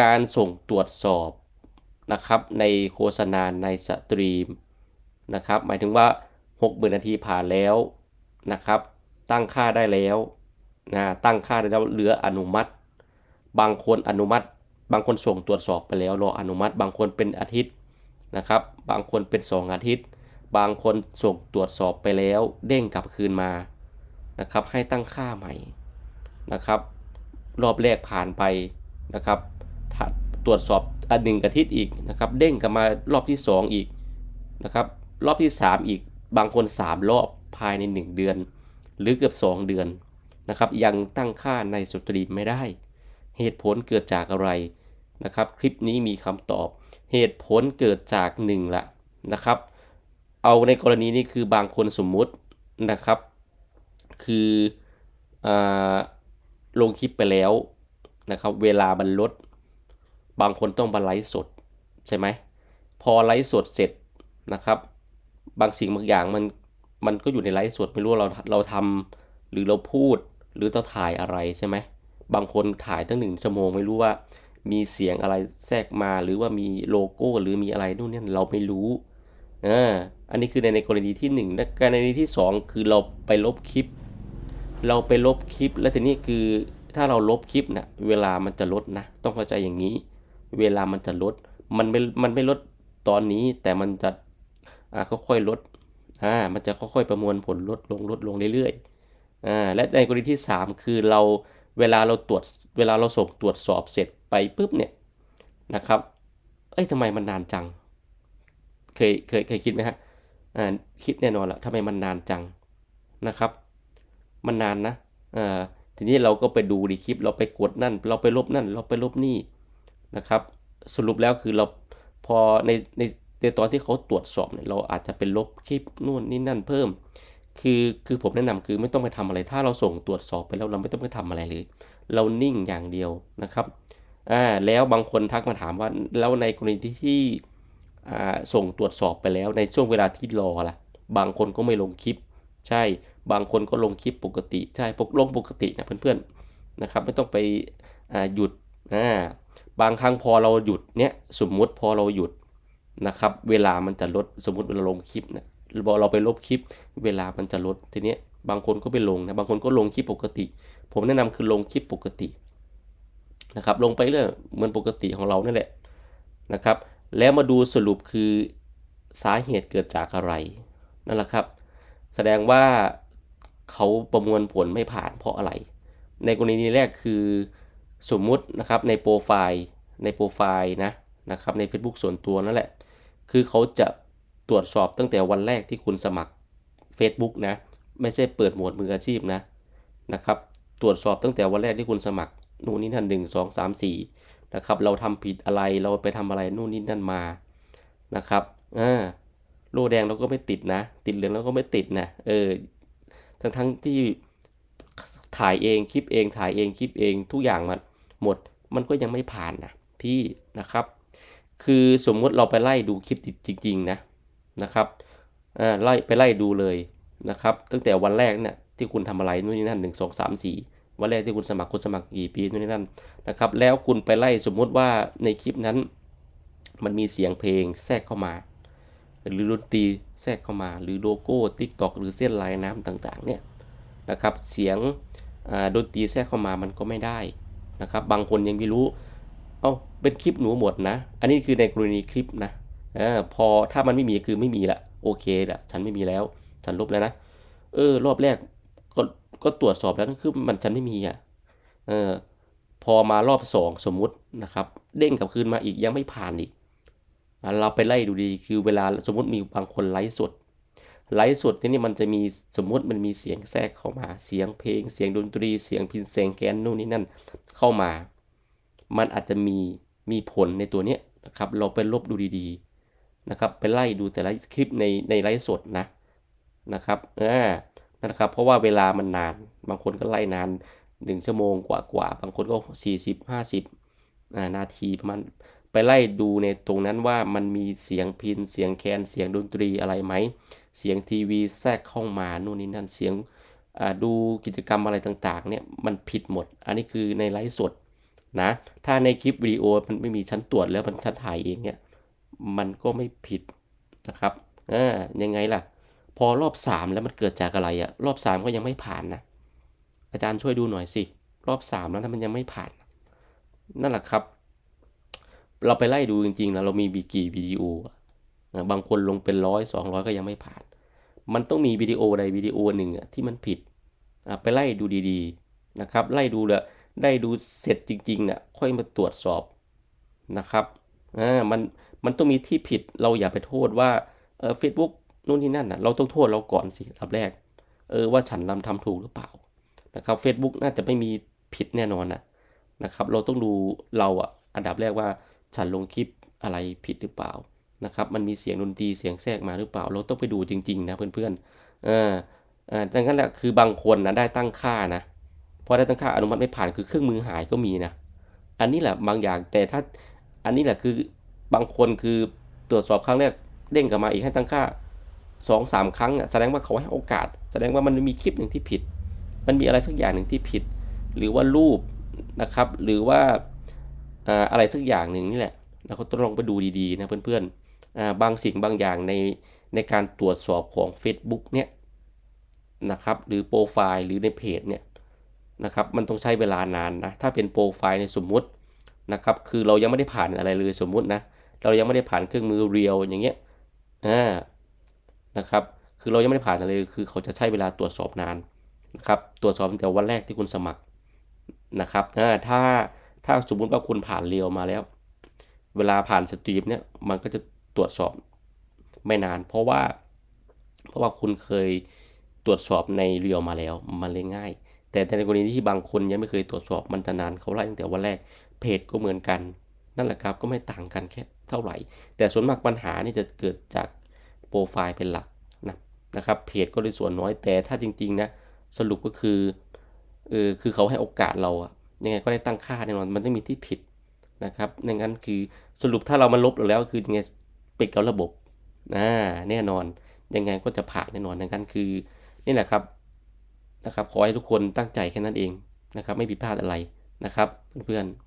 การส่งตรวจสอบนะครับในโฆษณาในสตรีมนะครับหมายถึงว่า 60,000 นาทีผ่านแล้วนะครับ ตั้งค่าได้แล้วนะตั้งค่าได้แล้วเหลืออนุมัติ บางคนอนุมัติ บางคนส่งตรวจสอบไปแล้วรออนุมัติ บางคนเป็นอาทิตย์นะครับ บางคนเป็น 2 อาทิตย์ บางคนส่งตรวจสอบไปแล้วเด้งกลับคืนมานะครับให้ตั้งค่าใหม่นะครับ รอบแรกผ่านไปนะครับ ตรวจสอบอันหนึ่งอาทิตย์อีกนะครับ เด้งกลับมารอบที่ 2 อีกนะครับ รอบที่ 3 อีกบางคน 3 รอบภายใน 1 เดือน หรือเกือบ 2 เดือนนะครับ ยังตั้งค่าในสตรีมไม่ได้ เหตุผลเกิดจากอะไรนะครับ คลิปนี้มีคำตอบ เหตุผลเกิดจาก1ละนะครับ เอาในกรณีนี้คือบางคนสมมุตินะครับ คืออลงคลิปไปแล้วนะครับ เวลามันลด บางคนต้องมาไลฟ์สดใช่ไหมพอไลฟ์สดเสร็จนะครับ บางสิ่งบางอย่างมันมันก็อยู่ในไลฟ์สดไม่รู้เราเราทำหรือเราพูดหรือเราถ่ายอะไรใช่ไหมบางคนถ่ายตั้งหนึ่งชั่วโมงไม่รู้ว่ามีเสียงอะไรแทรกมาหรือว่ามีโลโก้หรือมีอะไรนู่นนี่เราไม่รู้อ่าอันนี้คือในในกรณีที่1นึ่งและกรณีที่ 2 คือเราไปลบคลิป เราไปลบคลิป แล้วทีนี้คือถ้าเราลบคลิปนะเวลามันจะลดนะ ต้องเข้าใจอย่างนี้ เวลามันจะลด มันไม่ มันไม่ลดตอนนี้แต่มันจะอ่าค่อยๆลดอ่ามันจะค่อยๆประมวลผลลดลงลดลงเรื่อยๆอ่าและในกรณีที่ 3 คือเราเวลาเราตรวจเวลาเราส่งตรวจสอบเสร็จไปปุ๊บเนี่ยนะครับ เอ้ยทำไมมันนานจัง เคยเคยเคยคิดไหมฮะอ่าคิดแน่นอนละทำไมมันนานจังนะครับ มันนานนะอ่าทีนี้เราก็ไปดูดีคลิปเราไปกดนั่น เราไปลบนั่น เราไปลบนี่ นะครับ สรุปแล้วคือเราพอในในในตอนที่เขาตรวจสอบเนี่ยเราอาจจะเป็นลบคลิปนู่นนี่นั่นเพิ่ม คือคือผมแนะนำคือไม่ต้องไปทำอะไร ถ้าเราส่งตรวจสอบไปแล้วเราไม่ต้องไปทำอะไรเลย เรานิ่งอย่างเดียวนะครับอ่าแล้วบางคนทักมาถามว่าแล้วในกรณีที่อ่าส่งตรวจสอบไปแล้วในช่วงเวลาที่รอล่ะ บางคนก็ไม่ลงคลิป ใช่ บางคนก็ลงคลิปปกติ ใช่ปกลงปกตินะเพื่อนๆนะครับ ไม่ต้องไปอ่าหยุดอ่า บางครั้งพอเราหยุดเนี้ยสมมุติพอเราหยุดนะครับ เวลามันจะลดสมมติเราลงคลิปนะเราไปลบคลิป เวลามันจะลดทีเนี้ยบางคนก็ไปลงนะบางคนก็ลงคลิปปกติ ผมแนะนำคือลงคลิปปกตินะครับลงไปเรื่อยเหมือนปกติของเรานั่นแหละนะครับ แล้วมาดูสรุปคือสาเหตุเกิดจากอะไรนั่นแหละครับ แสดงว่าเขาประมวลผลไม่ผ่านเพราะอะไร ในกรณีแรกคือ สมมุตินะครับในโปรไฟล์ในโปรไฟล์นะนะครับใน Facebook ส่วนตัวนั่นแหละ คือเขาจะตรวจสอบตั้งแต่วันแรกที่คุณสมัคร Facebook นะ ไม่ใช่เปิดโหมดมืออาชีพนะนะครับ ตรวจสอบตั้งแต่วันแรกที่คุณสมัคร นู่นนี่นั่นหนึ่งสองสามสี่นะครับ เราทำผิดอะไรเราไปทำอะไรนู่นนี่นั่นมานะครับอ่าโลแดงเราก็ไม่ติดนะ ติดเหลืองเราก็ไม่ติดนะเออทั้งทั้งที่ ถ่ายเองคลิปเองถ่ายเองคลิปเองทุกอย่างมันหมดมันก็ยังไม่ผ่านนะพี่นะครับ คือสมมุติเราไปไล่ดูคลิปจริงๆนะนะครับอ่าไล่ไปไล่ดูเลยนะครับ ตั้งแต่วันแรกเนี่ยที่คุณทำอะไรนู่นนี่นั่นหนึ่งสองสามสี่วันแรกที่คุณสมัครคุณสมัครกี่ปีนู่นนี่นั่นนะครับ แล้วคุณไปไล่สมมุติว่าในคลิปนั้น มันมีเสียงเพลงแทรกเข้ามา หรือดนตรีแทรกเข้ามา หรือโลโก้ทิกตอกหรือเส้นลายน้ำต่างๆเนี่ยนะครับ เสียง ดนตรีแทรกเข้ามามันก็ไม่ได้นะครับ บางคนยังไม่รู้ เอาเป็นคลิปหนูหมดนะ อันนี้คือในกรณีคลิปนะอพอถ้ามันไม่มีคือไม่มีละโอเคละฉันไม่มีแล้ว ฉันลบแล้วนะ เออ รอบแรกก็ก็ตรวจสอบแล้วคือมันฉันไม่มีอะเออพอมารอบสองสมมุตินะครับ เด้งกลับคืนมาอีกยังไม่ผ่านอีกเราไปไล่ดูดีคือเวลาสมมติมีบางคนไลฟ์สด ไลฟ์สดที่นี่มันจะมีสมมติมันมีเสียงแทรกเข้ามาเสียงเพลง เสียงดนตรี เสียงพินเสียงแกนนู่นนี่นั่นเข้ามา มันอาจจะมีมีผลในตัวเนี้ยนะครับเราไปลบดูดีๆนะครับไปไล่ดูแต่ละคลิปในในไลฟ์สดนะนะครับอ่านะครับ เพราะว่าเวลามันนาน บางคนก็ไล่นาน 1 ชั่วโมงกว่ากว่าบางคนก็ 40 50นาทีประมาณไปไล่ดูในตรงนั้นว่ามันมีเสียงพินเสียงแคนเสียงดนตรีอะไรไหม เสียงทีวีแทรกเข้ามานู่นนี่นั่นเสียงดูกิจกรรมอะไรต่างๆเนี่ยมันผิดหมด อันนี้คือในไลฟ์สดนะถ้าในคลิปวิดีโอมันไม่มีชั้นตรวจแล้วมันชั้นถ่ายเองเนี่ยมันก็ไม่ผิดนะครับอ่ายังไงล่ะ พอรอบสามแล้วมันเกิดจากอะไรอะรอบสามก็ยังไม่ผ่านนะอาจารย์ช่วยดูหน่อยสิ รอบสามแล้วนะมันยังไม่ผ่าน นั่นแหละครับ เราไปไล่ดูจริงๆนะเรามีวีกี่วิดีโออะบางคนลงเป็นร้อยสองร้อยก็ยังไม่ผ่าน มันต้องมีวิดีโอใดวิดีโอหนึ่งอะที่มันผิดอะไปไล่ดูดีๆนะครับ ไล่ดูแล้วได้ดูเสร็จจริงๆเนี่ยค่อยมาตรวจสอบนะครับอ่ามันมันต้องมีที่ผิดเราอย่าไปโทษว่าเออเฟซบุ๊กนู่นนี่นั่นนะเราต้องโทษเราก่อนสิรับแรกเออว่าฉันทำทำถูกหรือเปล่านะครับ Facebook น่าจะไม่มีผิดแน่นอนนะนะครับ เราต้องดูเราอะอันดับแรกว่าฉันลงคลิปอะไรผิดหรือเปล่า นะครับมันมีเสียงดนตรีเสียงแทรกมาหรือเปล่า เราต้องไปดูจริง ๆ นะเพื่อนๆออเออดังนั้นแหละคือบางคนนะได้ตั้งค่านะพอได้ตั้งค่าอนุมัติไม่ผ่านคือเครื่องมือหายก็มีนะอันนี้แหละบางอย่างแต่ถ้าอันนี้แหละคือบางคนคือตรวจสอบครั้งแรกเด้งกลับมาอีกให้ตั้งค่าสองสามครั้งอะแสดงว่าเขาให้โอกาส แสดงว่ามันมีคลิปหนึ่งที่ผิด มันมีอะไรสักอย่างหนึ่งที่ผิด หรือว่ารูปนะครับ หรือว่าอ่าอะไรสักอย่างหนึ่งนี่แหละเราก็ต้องลองไปดูดีๆนะเพื่อนๆอ่า บางสิ่งบางอย่างในในการตรวจสอบของ Facebook เนี่ยนะครับหรือโปรไฟล์หรือในเพจเนี่ยนะครับมันต้องใช้เวลานานนะถ้าเป็นโปรไฟล์ในสมมุตินะครับคือเรายังไม่ได้ผ่านอะไรเลยสมมุตินะเรายังไม่ได้ผ่านเครื่องมือเรียวอย่างเงี้ยอ่านะครับคือเรายังไม่ได้ผ่านอะไรเลยคือเขาจะใช้เวลาตรวจสอบนานนะครับตรวจสอบตั้งแต่วันแรกที่คุณสมัครนะครับอ่าถ้าถ้าสมมุติว่าคุณผ่านเรียวมาแล้ว เวลาผ่านสตรีมเนี่ยมันก็จะ ตรวจสอบไม่นาน เพราะว่า เพราะว่าคุณเคยตรวจสอบในเรียวมาแล้วมันเลยง่าย แต่ในกรณีที่บางคนยังไม่เคยตรวจสอบมันจะนานเขาไล่ตั้งแต่วันแรกเพจก็เหมือนกัน นั่นแหละครับก็ไม่ต่างกันแค่เท่าไหร่ แต่ส่วนมากปัญหานี่จะเกิดจากโปรไฟล์เป็นหลักนะนะครับเพจก็เลยส่วนน้อยแต่ถ้าจริงๆนะสรุปก็คือเออคือเขาให้โอกาสเราอะยังไงก็ได้ตั้งค่าแน่นอนมันต้องมีที่ผิดนะครับในงั้นคือสรุปถ้าเรามาลบแล้วคือยังไง ปิดกับระบบนะแน่นอนยังไงก็จะผ่านแน่นอนดังนั้นคือนี่แหละครับนะครับขอให้ทุกคนตั้งใจแค่นั้นเองนะครับ ไม่ผิดพลาดอะไรนะครับ เพื่อนๆ